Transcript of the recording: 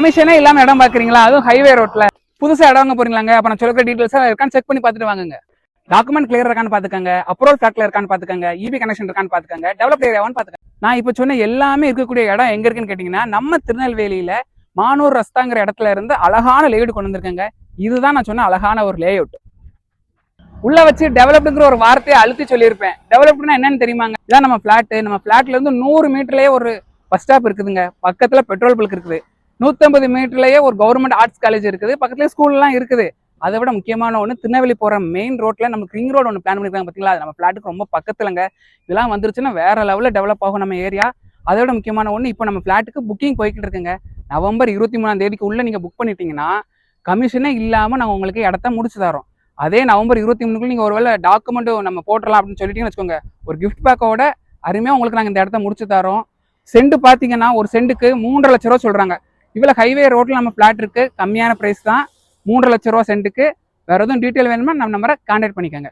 கமிஷனே இல்லாம இடம் பாக்குறீங்களா? அதுவும் ஹைவே ரோட்ல புதுசா இடம் வாங்க போறீங்களாங்க? அப்ப நான் சொல்லுற டீடைல்ஸ் இருக்கான்னு செக் பண்ணி பாத்துட்டு வாங்குங்க. டாக்குமெண்ட் கிளியர் இருக்கான்னு பாத்துக்கங்க அப்ரோல் ஃபேக்ட்ல இருக்கான்னு பாத்துக்கங்க இபி கனெக்ஷன் இருக்கான்னு பாத்துக்கங்க டெவலப் ஏரியாவான்னு பாத்துக்கங்க நான் இப்ப சொன்ன எல்லாமே இருக்கக்கூடிய இடம் எங்க இருக்குன்னு கேட்டீங்கன்னா நம்ம திருநெல்வேலியில மானூர் ரஸ்தாங்கிற இடத்துல இருந்து அழகான லேஅவுட் கொண்டு வந்திருக்கேங்க. இதுதான் நான் சொன்ன அழகான ஒரு லேஅவுட் உள்ள வச்சு டெவலப்டுங்கிற ஒரு வார்த்தையை அழுத்தி சொல்லியிருப்பேன். டெவலப்டுனா என்னன்னு தெரியுமாங்க? இதான் நம்ம பிளாட் நம்ம பிளாட்ல இருந்து நூறு மீட்டர்லயே ஒரு பஸ் ஸ்டாப் இருக்குதுங்க. பக்கத்துல பெட்ரோல் பல்க் இருக்குது. நூற்றம்பது மீட்டர்லேயே ஒரு கவர்மெண்ட் ஆர்ட்ஸ் காலேஜ் இருக்குது. பக்கத்துலேயே ஸ்கூல்லாம் இருக்குது. அதை விட முக்கியமான ஒன்று திருநெல்வேலி போகிற மெயின் ரோட்டில் நமக்கு ரிங் ரோடு ஒன்று பிளான் பண்ணியிருக்காங்க பார்த்தீங்களா அது நம்ம ஃப்ளாட்டுக்கு ரொம்ப பக்கத்துலங்க. இதெல்லாம் வந்துருச்சுன்னா வேற லெவலில் டெவலப் ஆகும் நம்ம ஏரியா அதை விட முக்கியமான ஒன்று இப்போ நம்ம ஃப்ளாட்டுக்கு புக்கிங் போய்கிட்டு இருக்குங்க. நவம்பர் இருபத்தி மூணாம் தேதிக்கு உள்ளே நீங்கள் புக் பண்ணிட்டீங்கன்னா கமிஷனே இல்லாமல் நாங்கள் உங்களுக்கு இடத்த முடிச்சு தரோம் அதே நவம்பர் இருபத்தி மூணுக்குள்ள நீங்கள் ஒருவேளை டாக்குமெண்ட் நம்ம போட்டுடலாம் அப்படின்னு சொல்லிட்டீங்கன்னு வச்சுக்கோங்க. ஒரு கிஃப்ட் பேக்கோட அருமையாக உங்களுக்கு நாங்கள் இந்த இடத்த முடிச்சு தரோம் செண்டு பார்த்தீங்கன்னா ஒரு செண்டுக்கு மூன்றரை லட்ச ரூபா சொல்கிறாங்க இவ்வளோ ஹைவே ரோட்ல நம்ம பிளாட் இருக்கு. கம்மியான ப்ரைஸ் தான். மூன்றரை லட்ச ரூபா சென்ட்டுக்கு வேற எதுவும் டீட்டெயில் வேணுமா? நம்ம நம்பரை கான்டாக்ட் பண்ணிக்கோங்க.